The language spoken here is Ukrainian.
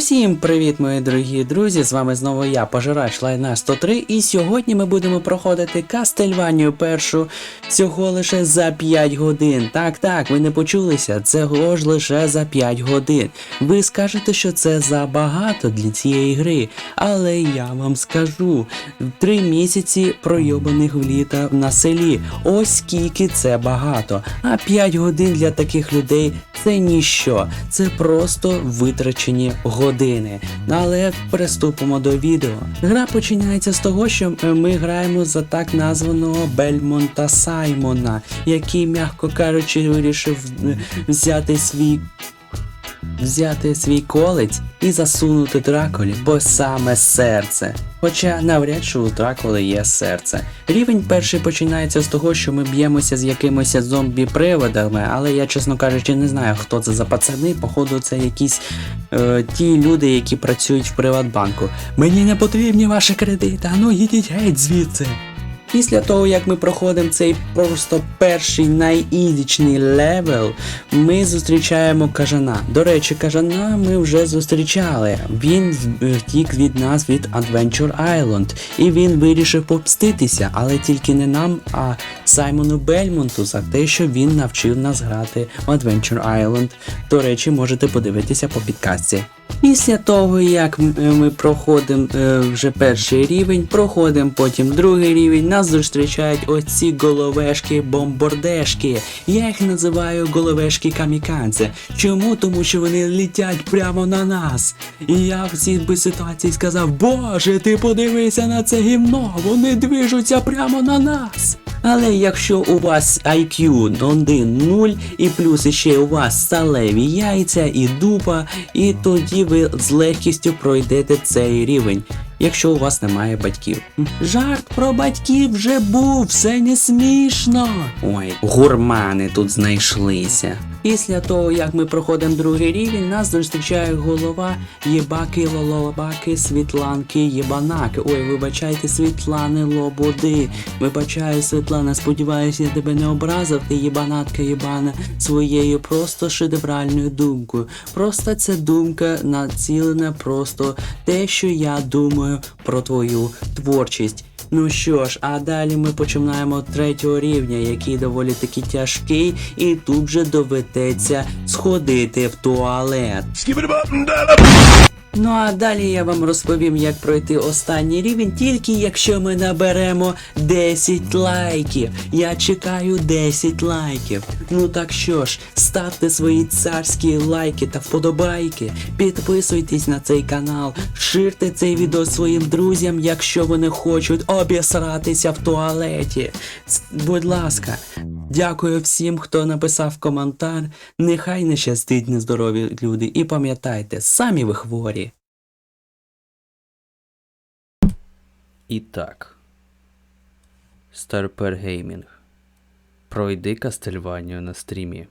Усім привіт, мої дорогі друзі! З вами знову я, пожирач Лайна 103, і сьогодні ми будемо проходити Кастельванію першу всього лише за 5 годин. Так, так, ви не почулися, цього ж лише за 5 годин. Ви скажете, що це забагато для цієї гри, але я вам скажу: 3 місяці пройобаних літа на селі. Ось скільки це багато. А 5 годин для таких людей це ніщо. Це просто витрачені години. Але приступимо до відео. Гра починається з того, що е, ми граємо за так названого Бельмонта Саймона, який, м'яко кажучи, вирішив е, взяти свій взяти свій колець і засунути Дракулі, бо саме серце. Хоча навряд чи у Дракули є серце. Рівень перший починається з того, що ми б'ємося з якимось зомбі-приводами, але я, чесно кажучи, не знаю, хто це за пацани. Походу, це якісь е, ті люди, які працюють в Приватбанку. Мені не потрібні ваші кредити, а ну йдіть геть звідси. Після того, як ми проходимо цей просто перший найізічний левел, ми зустрічаємо кажана. До речі, кажана ми вже зустрічали. Він втік від нас від Adventure Island, і він вирішив помститися, але тільки не нам, а Саймону Бельмонту за те, що він навчив нас грати в Adventure Island. До речі, можете подивитися по підказці. Після того, як е, ми проходимо е, вже перший рівень, проходимо потім другий рівень, нас зустрічають оці головешки бомбардешки. Я їх називаю головешки каміканце. Чому? Тому що вони літять прямо на нас. І я в цій би ситуації сказав: Боже, ти подивися на це гімно, вони движуться прямо на нас. Але якщо у вас IQ 1-0 і плюс ще у вас сталеві яйця і дупа, і тоді ви з легкістю пройдете цей рівень. Якщо у вас немає батьків. Жарт про батьків вже був, все не смішно. Ой, гурмани тут знайшлися. Після того, як ми проходимо другий рівень, нас зустрічає голова Єбаки Лолобаки Світланки Єбанаки. Ой, вибачайте, Світлани Лободи. Вибачаю, Світлана, сподіваюся, я тебе не образив, ти єбанатка єбана своєю просто шедевральною думкою. Просто ця думка націлена просто те, що я думаю про твою творчість. Ну що ж, а далі ми починаємо третього рівня, який доволі таки тяжкий, і тут же доведеться сходити в туалет. Ну а далі я вам розповім, як пройти останній рівень, тільки якщо ми наберемо 10 лайків. Я чекаю 10 лайків. Ну так що ж, ставте свої царські лайки та вподобайки, підписуйтесь на цей канал, ширте цей відео своїм друзям, якщо вони хочуть обісратися в туалеті. Будь ласка, дякую всім, хто написав коментар. Нехай не щастить нездорові люди. І пам'ятайте, самі ви хворі. І так. Старпер Геймінг. Пройди Кастельванію на стрімі.